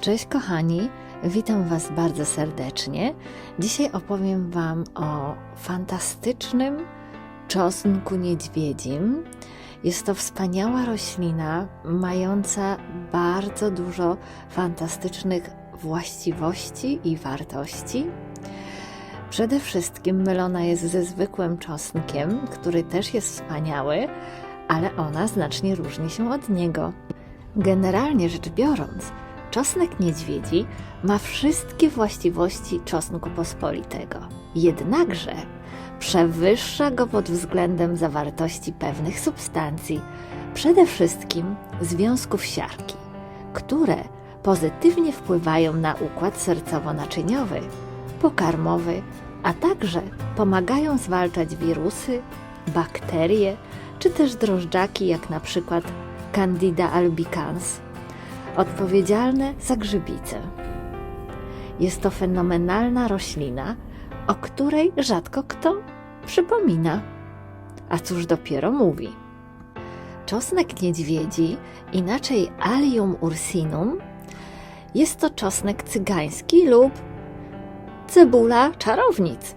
Cześć kochani, witam Was bardzo serdecznie. Dzisiaj opowiem Wam o fantastycznym czosnku niedźwiedzim. Jest to wspaniała roślina, mająca bardzo dużo fantastycznych właściwości i wartości. Przede wszystkim mylona jest ze zwykłym czosnkiem, który też jest wspaniały, ale ona znacznie różni się od niego. Generalnie rzecz biorąc, czosnek niedźwiedzi ma wszystkie właściwości czosnku pospolitego. Jednakże przewyższa go pod względem zawartości pewnych substancji, przede wszystkim związków siarki, które pozytywnie wpływają na układ sercowo-naczyniowy, pokarmowy, a także pomagają zwalczać wirusy, bakterie czy też drożdżaki, jak na przykład Candida albicans, odpowiedzialne za grzybice. Jest to fenomenalna roślina, o której rzadko kto przypomina. A cóż dopiero mówi. Czosnek niedźwiedzi, inaczej Allium ursinum, jest to czosnek cygański lub cebula czarownic.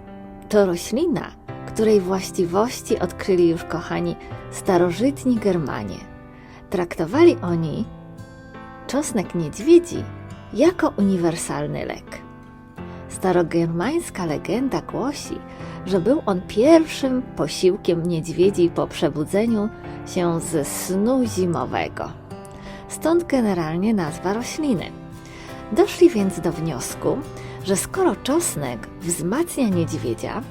To roślina, której właściwości odkryli już kochani starożytni Germanie. Traktowali oni czosnek niedźwiedzi jako uniwersalny lek. Starogermańska legenda głosi, że był on pierwszym posiłkiem niedźwiedzi po przebudzeniu się ze snu zimowego. Stąd generalnie nazwa rośliny. Doszli więc do wniosku, że skoro czosnek wzmacnia niedźwiedzia,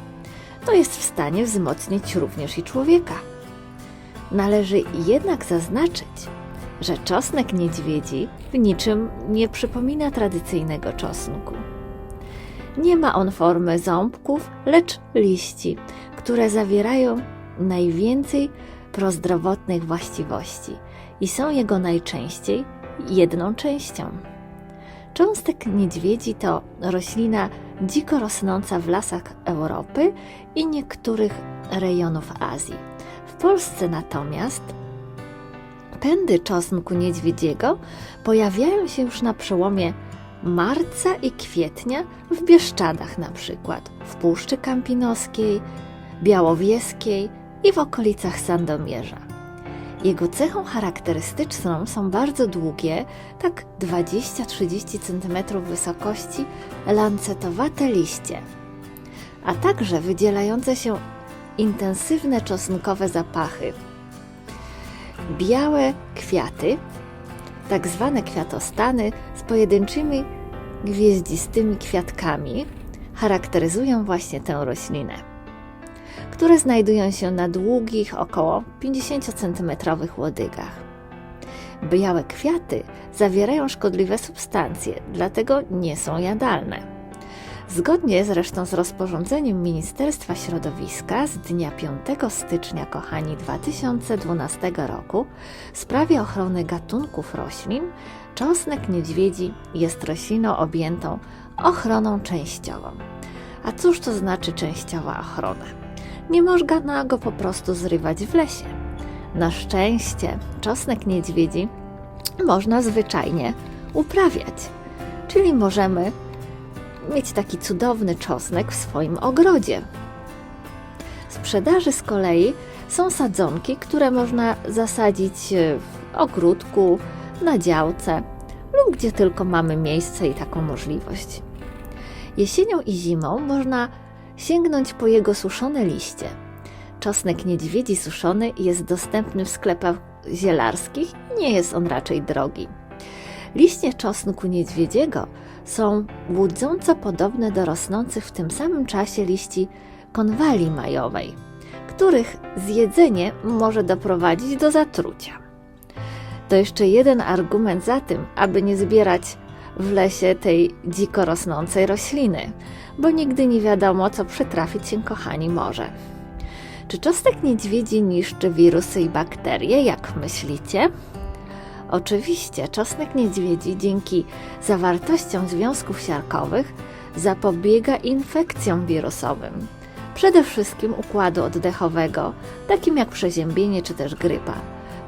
to jest w stanie wzmocnić również i człowieka. Należy jednak zaznaczyć, że czosnek niedźwiedzi w niczym nie przypomina tradycyjnego czosnku. Nie ma on formy ząbków, lecz liści, które zawierają najwięcej prozdrowotnych właściwości i są jego najczęściej jedną częścią. Cząstek niedźwiedzi to roślina dziko rosnąca w lasach Europy i niektórych rejonów Azji. W Polsce natomiast pędy czosnku niedźwiedziego pojawiają się już na przełomie marca i kwietnia w Bieszczadach na przykład, w Puszczy Kampinoskiej, Białowieskiej i w okolicach Sandomierza. Jego cechą charakterystyczną są bardzo długie, tak 20-30 cm wysokości, lancetowate liście, a także wydzielające się intensywne czosnkowe zapachy. Białe kwiaty, tak zwane kwiatostany z pojedynczymi gwieździstymi kwiatkami, charakteryzują właśnie tę roślinę które znajdują się na długich, około 50 cm łodygach. Białe kwiaty zawierają szkodliwe substancje, dlatego nie są jadalne. Zgodnie zresztą z rozporządzeniem Ministerstwa Środowiska z dnia 5 stycznia, kochani, 2012 roku w sprawie ochrony gatunków roślin, czosnek niedźwiedzi jest rośliną objętą ochroną częściową. A cóż to znaczy częściowa ochrona? nie można go po prostu zrywać w lesie. Na szczęście czosnek niedźwiedzi można zwyczajnie uprawiać, czyli możemy mieć taki cudowny czosnek w swoim ogrodzie. W sprzedaży z kolei są sadzonki, które można zasadzić w ogródku, na działce lub gdzie tylko mamy miejsce i taką możliwość. Jesienią i zimą można sięgnąć po jego suszone liście. Czosnek niedźwiedzi suszony jest dostępny w sklepach zielarskich nie jest on raczej drogi. Liście czosnku niedźwiedziego są łudząco podobne do rosnących w tym samym czasie liści konwali majowej, których zjedzenie może doprowadzić do zatrucia. To jeszcze jeden argument za tym, aby nie zbierać w lesie tej dziko rosnącej rośliny, bo nigdy nie wiadomo, co przytrafić się kochani może. Czy czosnek niedźwiedzi niszczy wirusy i bakterie, jak myślicie? Oczywiście, czosnek niedźwiedzi dzięki zawartościom związków siarkowych zapobiega infekcjom wirusowym, przede wszystkim układu oddechowego, takim jak przeziębienie czy też grypa.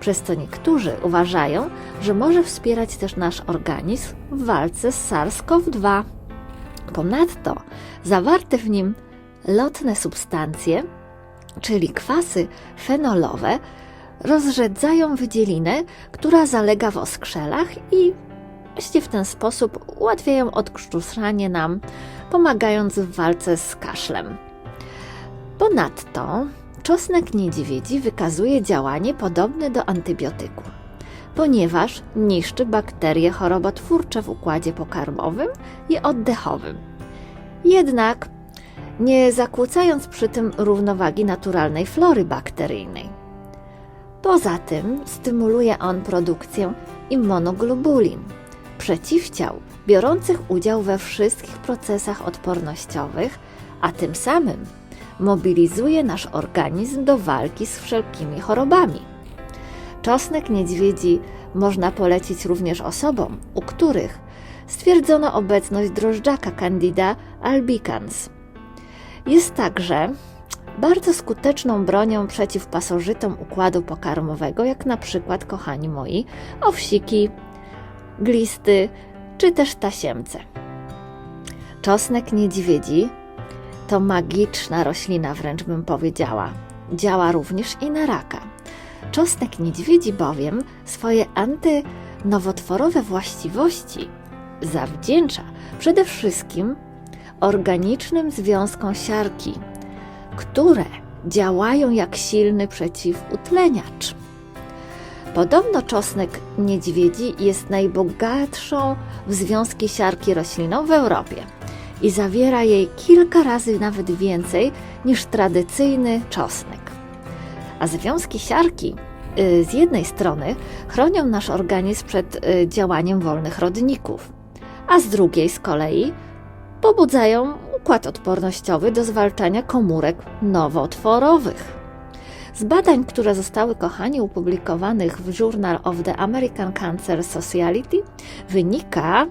przez co niektórzy uważają, że może wspierać też nasz organizm w walce z SARS-CoV-2. Ponadto zawarte w nim lotne substancje, czyli kwasy fenolowe, rozrzedzają wydzielinę, która zalega w oskrzelach i właśnie w ten sposób ułatwiają odkrztuszanie nam, pomagając w walce z kaszlem. Ponadto czosnek niedźwiedzi wykazuje działanie podobne do antybiotyku, ponieważ niszczy bakterie chorobotwórcze w układzie pokarmowym i oddechowym. Jednak nie zakłócając przy tym równowagi naturalnej flory bakteryjnej. Poza tym stymuluje on produkcję immunoglobulin, przeciwciał biorących udział we wszystkich procesach odpornościowych, a tym samym mobilizuje nasz organizm do walki z wszelkimi chorobami. Czosnek niedźwiedzi można polecić również osobom, u których stwierdzono obecność drożdżaka Candida albicans. Jest także bardzo skuteczną bronią przeciw pasożytom układu pokarmowego, jak na przykład, kochani moi, owsiki, glisty czy też tasiemce. Czosnek niedźwiedzi to magiczna roślina, wręcz bym powiedziała. Działa również i na raka. Czosnek niedźwiedzi bowiem swoje antynowotworowe właściwości zawdzięcza przede wszystkim organicznym związkom siarki, które działają jak silny przeciwutleniacz. Podobno czosnek niedźwiedzi jest najbogatszą w związki siarki rośliną w Europie i zawiera jej kilka razy nawet więcej niż tradycyjny czosnek. A związki siarki y, z jednej strony chronią nasz organizm przed y, działaniem wolnych rodników, a z drugiej z kolei pobudzają układ odpornościowy do zwalczania komórek nowotworowych. Z badań, które zostały, kochani, opublikowanych w Journal of the American Cancer Society, wynika,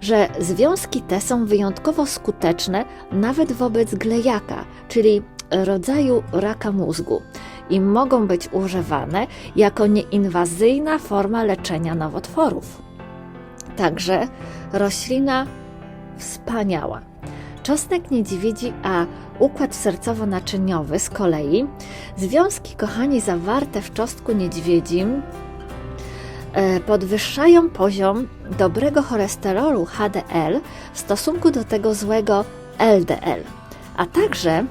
że związki te są wyjątkowo skuteczne nawet wobec glejaka, czyli rodzaju raka mózgu i mogą być używane jako nieinwazyjna forma leczenia nowotworów. Także roślina wspaniała. Czosnek niedźwiedzi, a układ sercowo-naczyniowy z kolei, związki, kochani, zawarte w czosnku niedźwiedzim e, podwyższają poziom dobrego cholesterolu HDL w stosunku do tego złego LDL, a także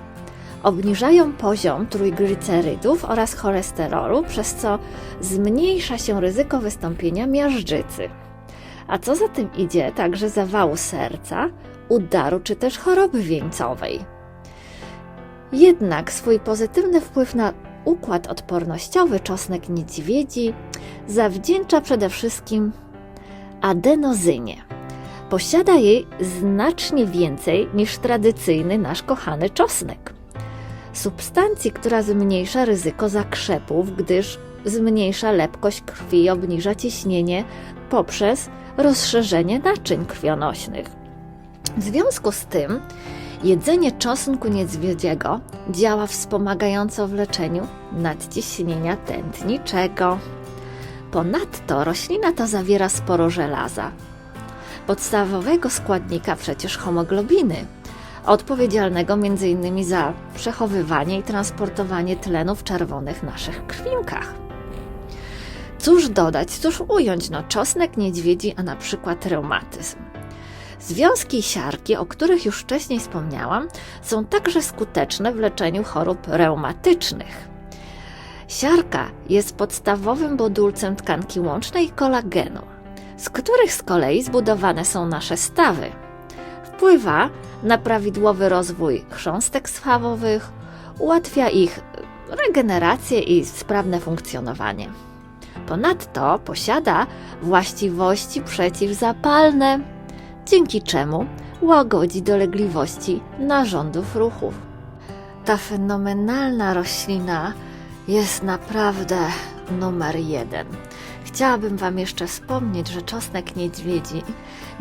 obniżają poziom trójglicerydów oraz cholesterolu, przez co zmniejsza się ryzyko wystąpienia miażdżycy. A co za tym idzie, także zawału serca, udaru czy też choroby wieńcowej. Jednak swój pozytywny wpływ na układ odpornościowy czosnek niedźwiedzi zawdzięcza przede wszystkim adenozynie. Posiada jej znacznie więcej niż tradycyjny nasz kochany czosnek. Substancji, która zmniejsza ryzyko zakrzepów, gdyż zmniejsza lepkość krwi obniża ciśnienie poprzez rozszerzenie naczyń krwionośnych. W związku z tym jedzenie czosnku niedźwiedziego działa wspomagająco w leczeniu nadciśnienia tętniczego. Ponadto roślina ta zawiera sporo żelaza, podstawowego składnika przecież homoglobiny, odpowiedzialnego m.in. za przechowywanie i transportowanie tlenu w czerwonych naszych krwinkach. Cóż dodać, cóż ująć, no czosnek niedźwiedzi, a na przykład reumatyzm. Związki siarki, o których już wcześniej wspomniałam, są także skuteczne w leczeniu chorób reumatycznych. Siarka jest podstawowym budulcem tkanki łącznej i kolagenu, z których z kolei zbudowane są nasze stawy. Wpływa na prawidłowy rozwój chrząstek schawowych, ułatwia ich regenerację i sprawne funkcjonowanie. Ponadto posiada właściwości przeciwzapalne, dzięki czemu łagodzi dolegliwości narządów ruchów. Ta fenomenalna roślina jest naprawdę numer jeden. Chciałabym Wam jeszcze wspomnieć, że czosnek niedźwiedzi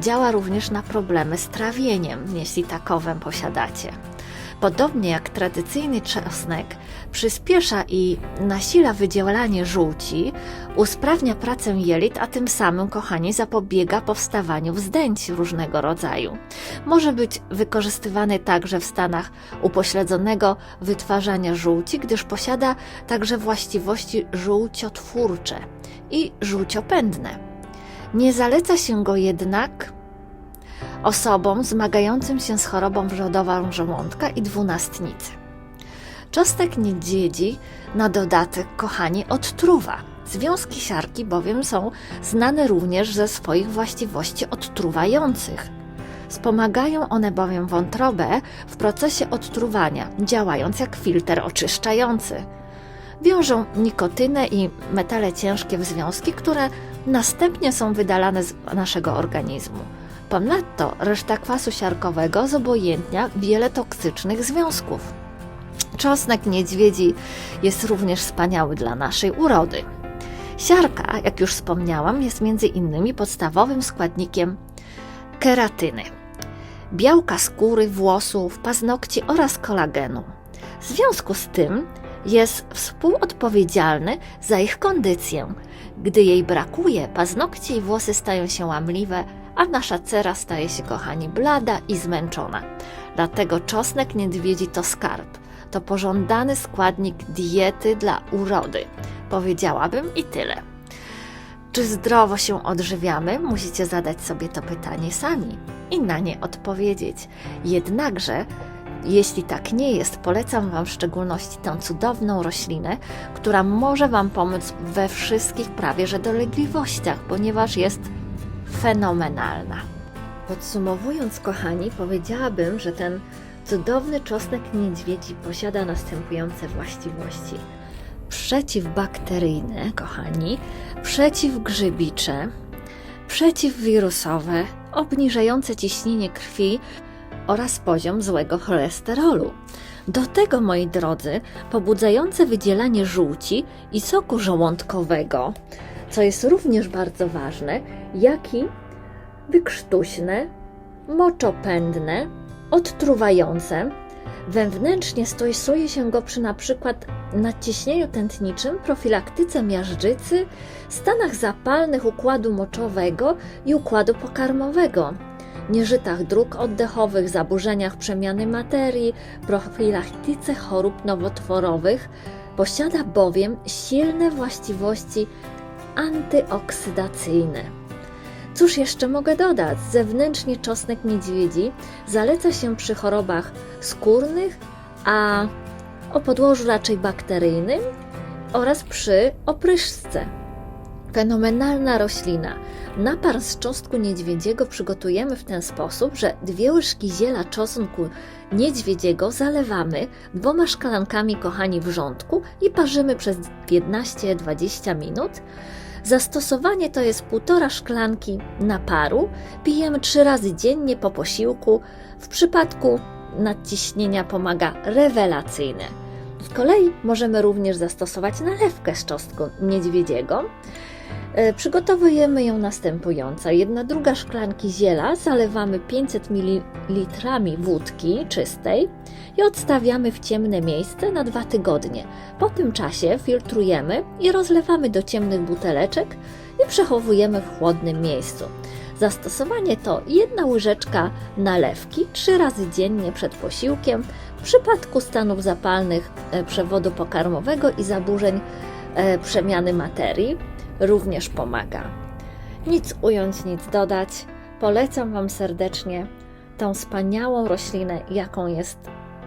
działa również na problemy z trawieniem, jeśli takowe posiadacie. Podobnie jak tradycyjny czosnek, przyspiesza i nasila wydzielanie żółci, usprawnia pracę jelit, a tym samym, kochani, zapobiega powstawaniu wzdęć różnego rodzaju. Może być wykorzystywany także w stanach upośledzonego wytwarzania żółci, gdyż posiada także właściwości żółciotwórcze i żółciopędne. Nie zaleca się go jednak osobom zmagającym się z chorobą wrzodową żołądka i dwunastnicy. Czosnek niedźwiedzi na dodatek, kochani, odtruwa. Związki siarki bowiem są znane również ze swoich właściwości odtruwających. Wspomagają one bowiem wątrobę w procesie odtruwania, działając jak filtr oczyszczający. Wiążą nikotynę i metale ciężkie w związki, które następnie są wydalane z naszego organizmu. Ponadto reszta kwasu siarkowego zobojętnia wiele toksycznych związków. Czosnek niedźwiedzi jest również wspaniały dla naszej urody. Siarka, jak już wspomniałam, jest między innymi podstawowym składnikiem keratyny, białka skóry, włosów, paznokci oraz kolagenu. W związku z tym jest współodpowiedzialny za ich kondycję. Gdy jej brakuje, paznokcie i włosy stają się łamliwe, a nasza cera staje się, kochani, blada i zmęczona. Dlatego czosnek niedźwiedzi to skarb. To pożądany składnik diety dla urody. Powiedziałabym i tyle. Czy zdrowo się odżywiamy? Musicie zadać sobie to pytanie sami i na nie odpowiedzieć. Jednakże, jeśli tak nie jest, polecam Wam w szczególności tę cudowną roślinę, która może Wam pomóc we wszystkich prawie że dolegliwościach, ponieważ jest fenomenalna. Podsumowując, kochani, powiedziałabym, że ten cudowny czosnek niedźwiedzi posiada następujące właściwości: przeciwbakteryjne, kochani, przeciwgrzybicze, przeciwwirusowe, obniżające ciśnienie krwi oraz poziom złego cholesterolu. Do tego, moi drodzy, pobudzające wydzielanie żółci i soku żołądkowego, co jest również bardzo ważne, jak i wykrztuśne, moczopędne, odtruwające. Wewnętrznie stosuje się go przy na przykład nadciśnieniu tętniczym, profilaktyce miażdżycy, stanach zapalnych układu moczowego i układu pokarmowego, nieżytach dróg oddechowych, zaburzeniach przemiany materii, profilaktyce chorób nowotworowych. Posiada bowiem silne właściwości antyoksydacyjne. Cóż jeszcze mogę dodać? Zewnętrznie czosnek niedźwiedzi zaleca się przy chorobach skórnych, a o podłożu raczej bakteryjnym oraz przy opryszce. Fenomenalna roślina. Napar z czosnku niedźwiedziego przygotujemy w ten sposób, że dwie łyżki ziela czosnku niedźwiedziego zalewamy dwoma szklankami kochani wrzątku i parzymy przez 15-20 minut. Zastosowanie to jest półtora szklanki naparu. Pijemy trzy razy dziennie po posiłku. W przypadku nadciśnienia pomaga rewelacyjnie. Z kolei możemy również zastosować nalewkę z czosnku niedźwiedziego. E, Przygotowujemy ją następująco. Jedna druga szklanki ziela zalewamy 500 ml wódki czystej i odstawiamy w ciemne miejsce na dwa tygodnie. Po tym czasie filtrujemy i rozlewamy do ciemnych buteleczek i przechowujemy w chłodnym miejscu. Zastosowanie to jedna łyżeczka nalewki trzy razy dziennie przed posiłkiem w przypadku stanów zapalnych e, przewodu pokarmowego i zaburzeń e, przemiany materii również pomaga. Nic ująć, nic dodać. Polecam Wam serdecznie tą wspaniałą roślinę, jaką jest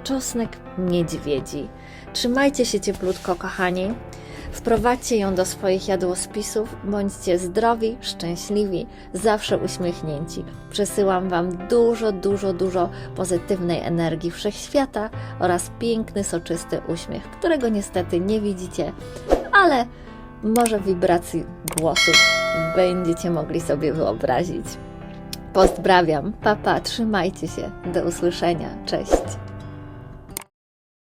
czosnek niedźwiedzi. Trzymajcie się cieplutko, kochani. Wprowadźcie ją do swoich jadłospisów. Bądźcie zdrowi, szczęśliwi, zawsze uśmiechnięci. Przesyłam Wam dużo, dużo, dużo pozytywnej energii wszechświata oraz piękny, soczysty uśmiech, którego niestety nie widzicie, ale może wibracji głosu będziecie mogli sobie wyobrazić. Pozdrawiam, papa, trzymajcie się, do usłyszenia, cześć.